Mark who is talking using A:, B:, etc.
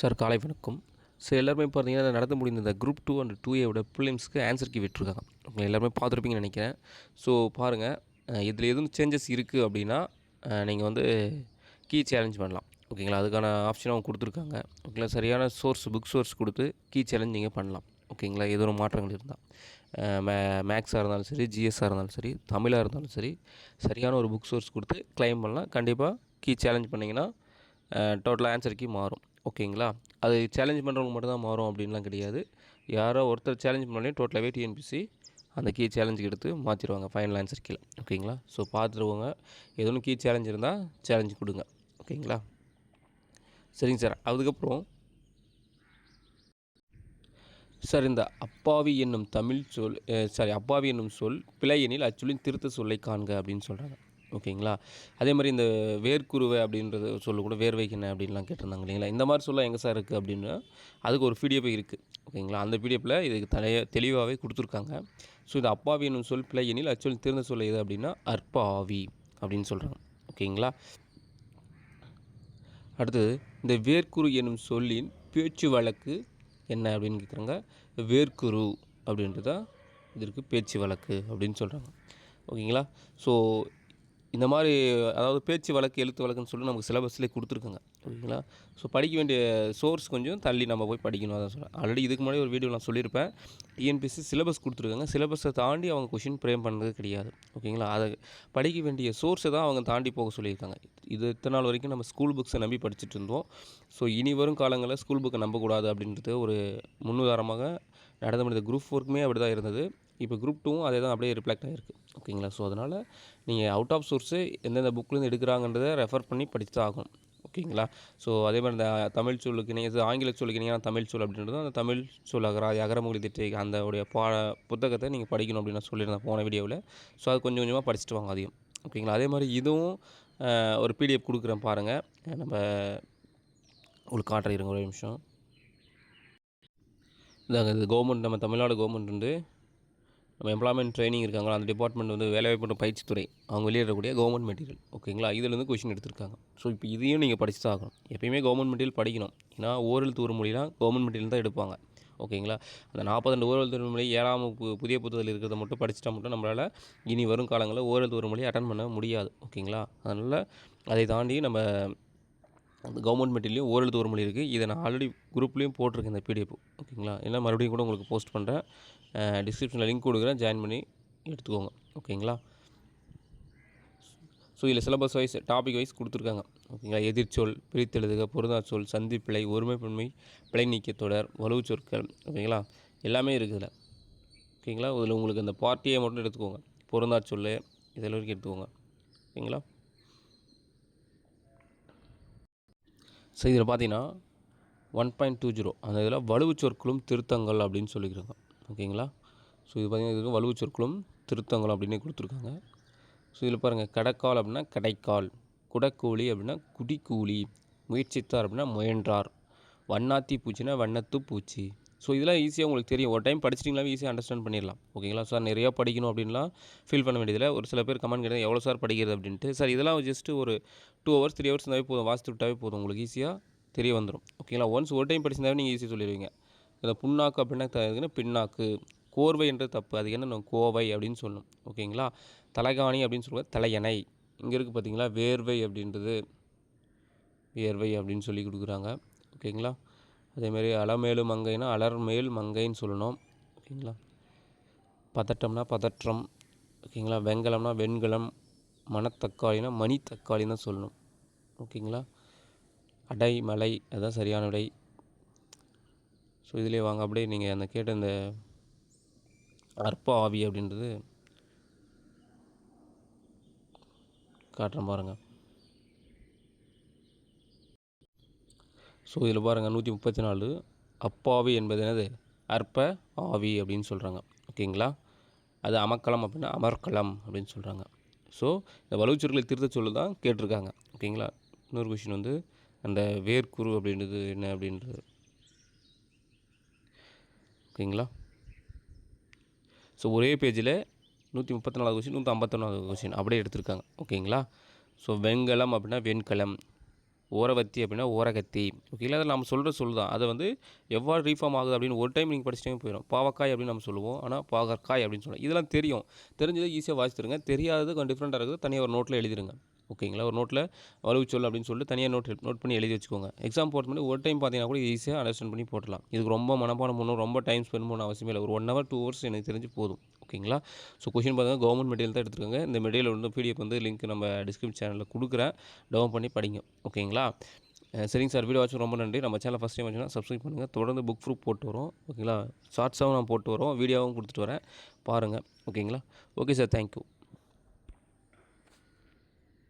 A: Sir காலை வணக்கம். So எல்லாருமே பார்த்தீங்கன்னா நடந்து முடிந்த இந்த குரூப் டூ அண்ட் டூ ஏவோட ப்ரிலிம்ஸ்க்கு ஆன்சர் கீ விட்டுருக்காங்க. ஓகே எல்லாருமே பார்த்துருப்பீங்கன்னு நினைக்கிறேன். ஸோ பாருங்கள் இதில் எதுவும் சேஞ்சஸ் இருக்குது அப்படின்னா நீங்கள் வந்து கீ சேலஞ்ச் பண்ணலாம். ஓகேங்களா அதுக்கான ஆப்ஷன் அவங்க கொடுத்துருக்காங்க. ஓகேங்களா சரியான சோர்ஸ் புக் சோர்ஸ் கொடுத்து கீ சேலஞ்ச் நீங்கள் பண்ணலாம். ஓகேங்களா ஏதோ ஒரு மாற்றங்கள் இருந்தால் மே மேக்ஸாக இருந்தாலும் சரி ஜிஎஸ்ஸாக இருந்தாலும் சரி தமிழாக இருந்தாலும் சரி சரியான ஒரு புக் சோர்ஸ் கொடுத்து க்ளைம் பண்ணலாம். கண்டிப்பாக கீ சேலஞ்ச் பண்ணிங்கன்னா டோட்டலாக ஆன்சர் கீ மாறும். ஓகேங்களா? அது சேலஞ்ச் பண்ணுறவங்க மட்டும்தான் மாறும் அப்படின்லாம் கிடையாது. யாரோ ஒருத்தர் சேலஞ்ச் பண்ணாலே டோட்டலாகவே டிஎன்பிசி அந்த கீ சேலஞ்சுக்கு எடுத்து மாற்றிடுவாங்க ஃபைனல் ஆன்சர் கீழே. ஓகேங்களா? ஸோ பார்த்துருவோங்க. எதுவும் கீ சேலஞ்ச் இருந்தால் சேலஞ்சு கொடுங்க. ஓகேங்களா? சரிங்க சார். அதுக்கப்புறம் சார் இந்த அப்பாவி என்னும் தமிழ் சொல் சாரி அப்பாவி என்னும் சொல் பிழை எனில் அச்சொல்லின் திருத்த சொல்லை காண்க அப்படின்னு சொல்கிறாங்க ஓகேங்களா? அதே மாதிரி இந்த வேர்க்குருவை அப்படின்றது சொல்ல கூட வேர்வைக்கின அப்படின்லாம் கேட்டிருந்தாங்க இல்லைங்களா? இந்த மாதிரி சொல்ல எங்கே சார் இருக்குது அப்படின்னா அதுக்கு ஒரு பிடிஎஃப் இருக்குது ஓகேங்களா? அந்த பிடிஎப்பில் இதுக்கு தலைய தெளிவாகவே கொடுத்துருக்காங்க. ஸோ இந்த அப்பாவி என்னும் சொல் பிழை எனில் திறந்த சொல்ல எது அப்படின்னா அற்பாவி அப்படின்னு சொல்கிறாங்க ஓகேங்களா? அடுத்தது இந்த வேர்க்குரு என்னும் சொல்லின் பேச்சு வழக்கு என்ன அப்படின்னு கேட்குறாங்க? வேர்க்குரு அப்படின்றது தான் இதற்கு பேச்சு வழக்கு அப்படின்னு சொல்கிறாங்க ஓகேங்களா? ஸோ இந்த மாதிரி அதாவது பேச்சு வழக்கு எழுத்து வழக்குன்னு சொல்லி நமக்கு சிலபஸ்லேயே கொடுத்துருக்காங்க. ஓகேங்களா? ஸோ படிக்க வேண்டிய சோர்ஸ் கொஞ்சம் தள்ளி நம்ம போய் படிக்கணும் அதான் சொல்கிறேன் ஆல்ரெடி இதுக்கு முன்னாடி ஒரு வீடியோ நான் சொல்லியிருப்பேன். டிஎன்பிசி சிலபஸ் கொடுத்துருக்காங்க. சிலபஸை தாண்டி அவங்க கொஷின் ப்ரேம் பண்ணுறது கிடையாது. ஓகேங்களா? அதை படிக்க வேண்டிய சோர்ஸை தான் அவங்க தாண்டி போக சொல்லியிருக்காங்க. இது இத்தனை நாள் வரைக்கும் நம்ம ஸ்கூல் புக்ஸை நம்பி படிச்சுட்டு இருந்தோம். ஸோ இனி வரும் காலங்களில் ஸ்கூல் புக்கை நம்பக்கூடாது அப்படின்றது ஒரு முன்னுதாரணமாக நடந்து முடிந்த குரூப் ஒர்க்குமே அப்படி தான் இருந்தது. இப்போ குரூப் டூவும் அதே தான் அப்படியே ரிஃப்ளெக்ட் ஆகிருக்கு ஓகேங்களா ஸோ அதனால் நீங்கள் அவுட் ஆஃப் சோர்ஸு எந்தெந்த புக்லேருந்து எடுக்கிறாங்கன்றதை ரெஃபர் பண்ணி படித்து தான் ஆகணும் ஓகேங்களா ஸோ அதே மாதிரி இந்த தமிழ் சொல்லுக்கு நீங்கள் இது ஆங்கில சொல்லுக்கு நீங்கள் தமிழ் சொல் அப்படின்றது அந்த தமிழ் சொல் அகரா அகரமொழி திட்டை அந்த உடைய பா புத்தகத்தை நீங்கள் படிக்கணும் அப்படின்னு நான் சொல்லியிருந்தேன் போன வீடியோவில் ஸோ அது கொஞ்சம் கொஞ்சமாக படிச்சுட்டு வாங்க அதையும் ஓகேங்களா அதே மாதிரி இதுவும் ஒரு பிடிஎஃப் கொடுக்குறேன் பாருங்கள் நம்ம உங்களுக்கு காட்டுறேன் இருங்க ஒரு நிமிஷம். இதாங்க இது கவர்மெண்ட் நம்ம தமிழ்நாடு கவர்மெண்ட் வந்து நம்ம எம்ப்ளாய்மெண்ட் ட்ரைனிங் இருக்காங்களா அந்த டிபார்ட்மெண்ட் வந்து வேலைவாய்ப்பு பயிற்சி துறை அவங்க வெளியிடக்கூடிய கவர்மெண்ட் மெட்டீரியல் ஓகேங்களா இதுலேருந்து கொஷின் எடுத்திருக்காங்க. ஸோ இப்போ இதையும் நீங்கள் படிச்சு தான் ஆகணும். எப்பயுமே கவர்மெண்ட் மெட்டீரியல் படிக்கணும். ஏன்னா ஓரல் தூர மொழிலாம் கவர்மெண்ட் மெட்டீரியல் தான் எடுப்பாங்க. ஓகேங்களா அந்த நாற்பத்தெண்டு ஓரல் தூர மொழி ஏழாம் புதிய புத்தகத்தில் இருக்கிறத மட்டும் படிச்சிட்டா மட்டும் நம்மளால் இனி வரும் காலங்களில் ஓரல் தூர மொழி அட்டன் பண்ண முடியாது. ஓகேங்களா அதனால் அதை தாண்டி நம்ம அந்த கவர்மெண்ட் மெட்டீரியலையும் ஓரெழுத்து ஒரு மொழி இருக்குது இதை நான் ஆல்ரெடி குரூப்லேயும் போட்டிருக்கேன் இந்த பிடிஎஃப் ஓகேங்களா? இல்லை மறுபடியும் கூட உங்களுக்கு போஸ்ட் பண்ணுறேன் டிஸ்கிரிப்ஷனில் லிங்க் கொடுக்குறேன். ஜாயின் பண்ணி எடுத்துக்கோங்க. ஓகேங்களா? ஸோ இதில் சிலபஸ் வைஸ் டாபிக் வைஸ் கொடுத்துருக்காங்க. ஓகேங்களா? எதிர்ச்சொல் பிரித்தெழுதுக பொருந்தாச்சொல் சந்திப்பிழை ஒருமைப்பன்மை பிழை நீக்கிய தொடர் வலுவு சொற்கள் ஓகேங்களா? எல்லாமே இருக்குதுல ஓகேங்களா? இதில் உங்களுக்கு அந்த பார்ட்டியை மட்டும் எடுத்துக்கோங்க. பொருந்தாச்சொல் இதில் வரைக்கும் எடுத்துக்கோங்க. ஓகேங்களா? ஸோ இதில் பார்த்தீங்கன்னா ஒன் பாயிண்ட் டூ ஜீரோ அந்த இதில் வலுவு சொற்களும் திருத்தங்கள் அப்படின்னு சொல்லிக்கிறாங்க ஓகேங்களா? ஸோ இது பார்த்திங்கன்னா இதுக்கு வலுவு சொற்களும் திருத்தங்கள் அப்படின்னு கொடுத்துருக்காங்க. ஸோ இதில் பாருங்கள் கடைக்கால் அப்படின்னா கடைக்கால் குடக்கூலி அப்படின்னா குடிக்கூலி முயற்சித்தார் அப்படின்னா முயன்றார் வண்ணாத்தி பூச்சினா வண்ணத்து பூச்சி. ஸோ இதெல்லாம் ஈஸியாக உங்களுக்கு தெரியும். ஒரு டைம் படிச்சிட்டிங்களாவே ஈஸியாக அண்டர்ஸ்டாண்ட் பண்ணிடலாம். ஓகேங்களா சார் நிறையா படிக்கணும் அப்படின்லாம் ஃபீல் பண்ண வேண்டியதில்லை. ஒரு சில பேர் கமெண்ட் கேட்டால் எவ்வளோ சார் படிக்கிறது? அப்படின்ட்டு. சார் இதெல்லாம் ஜஸ்ட்டு ஒரு டூ ஹவர்ஸ் த்ரீ ஹவர்ஸ் இருந்தாவே போதும். வாசித்து விட்டாவே போதும். உங்களுக்கு ஈஸியாக தெரிய வந்துடும் ஓகேங்களா ஒன்ஸ் ஒரு டைம் படிச்சிருந்தாவே நீங்கள் ஈஸியாக சொல்லிடுவீங்க. இந்த புண்ணாக்கு அப்படின்னா பின்னாக்கு. கோர்வை என்ற தப்பு. அது என்ன? கோவை அப்படின்னு சொல்லணும் ஓகேங்களா தலைகாணி அப்படின்னு சொல்லுவாங்க. தலையணை. இங்கே இருக்குது பார்த்தீங்களா வேர்வை அப்படின்றது. வேர்வை அப்படின்னு சொல்லி கொடுக்குறாங்க. ஓகேங்களா அதேமாரி அலமேலு மங்கைனா அலர்மேல் மங்கைன்னு சொல்லணும். ஓகேங்களா? பதட்டம்னா பதற்றம். ஓகேங்களா? வெங்கலம்னா வெண்கலம். மணத்தக்காளினா மணி தக்காளின்னு தான் சொல்லணும். ஓகேங்களா? அடை மலை அதுதான் சரியான விடை. ஸோ இதிலே வாங்க. அப்படியே நீங்கள் அந்த கேட்ட இந்த அற்ப ஆவி அப்படின்றது காட்டுறேன் பாருங்கள் ஸோ இதில் பாருங்கள் நூற்றி முப்பத்தி நாலு அப்பாவி என்பது என்னது? அற்ப ஆவி அப்படின்னு சொல்கிறாங்க ஓகேங்களா? அது அமக்களம் அப்படின்னா அமர்க்களம் அப்படின்னு சொல்கிறாங்க ஸோ இந்த வலுச்சொற்களை திருத்த சொல்லு தான் கேட்டிருக்காங்க. ஓகேங்களா? இன்னொரு கொஷின் வந்து அந்த வேர்க்குரு அப்படின்றது என்ன அப்படின்றது? ஓகேங்களா? ஸோ ஒரே பேஜில் நூற்றி முப்பத்தி நாலாவது கொஷின் நூற்றி ஐம்பத்தொன்னாவது கொஷின் அப்படியே எடுத்திருக்காங்க. ஓகேங்களா? ஸோ வெண்கலம் அப்படின்னா வெண்கலம். ஓரவத்தி அப்படின்னா ஓரகத்தி. ஓகேங்களா அதில் நம்ம சொல்கிற சொல் தான். அதை வந்து எவ்வாறு ரீஃபார்ம் ஆகுது அப்படின்னு ஒரு டைம் நீங்கள் படிச்சிட்டே போயிடும் பாவக்காய் அப்படின்னு நம்ம சொல்லுவோம். ஆனால் பாகற்காய் அப்படின்னு சொல்லுவோம். இதெல்லாம் தெரியும். தெரிஞ்சதை ஈஸியாக வாசித்துருங்க. தெரியாதது கொஞ்சம் டிஃப்ரெண்ட்டாக இருக்குது. தனியாக ஒரு நோட்டில் எழுதிருங்க. ஓகேங்களா? ஒரு நோட்டில் வலுவு அப்படின்னு சொல்லிட்டு தனியாக நோட் நோட் பண்ணி எழுதி வச்சுக்கோங்க. எக்ஸாம் போகிறது மாதிரி ஒரு டைம் பார்த்தீங்கன்னா கூட ஈஸியாக அண்டர்ஸ்டாண்ட் பண்ணி போட்டலாம் இதுக்கு ரொம்ப மனப்பாடம் பண்ணணும் ரொம்ப டைம் ஸ்பெண்ட் பண்ண அவசியமே இல்லை. ஒரு ஒன் ஹவர் டூ ஹவர்ஸ் எனக்கு தெரிஞ்சு போதும். ஓகேங்களா? ஸோ கொஷின் பார்த்தீங்கன்னா கவர்மெண்ட் மெட்டீரியல் தான் எடுத்துருக்காங்க இந்த மெட்டீரியல் வந்து பிடிஎஃப் வந்து லிங்க் நம்ம டிஸ்கிரிப்ஷன் சேனலில் கொடுக்குறேன். டவுன் பண்ணி படிங்க. ஓகேங்களா? சரிங்க சார் வீடியோ வாட்ச் ரொம்ப நன்றி. நம்ம சேனல் ஃபஸ்ட் டைம் வச்சுன்னா சப்ஸ்கிரைப் பண்ணுங்கள் தொடர்ந்து புக் ப்ரூஃப் போட்டு வரோம். ஓகேங்களா? ஷார்ட்ஸாகவும் நான் போட்டு வரோம். வீடியோவும் கொடுத்துட்டு வரேன். பாருங்கள் ஓகேங்களா? Okay sir thank you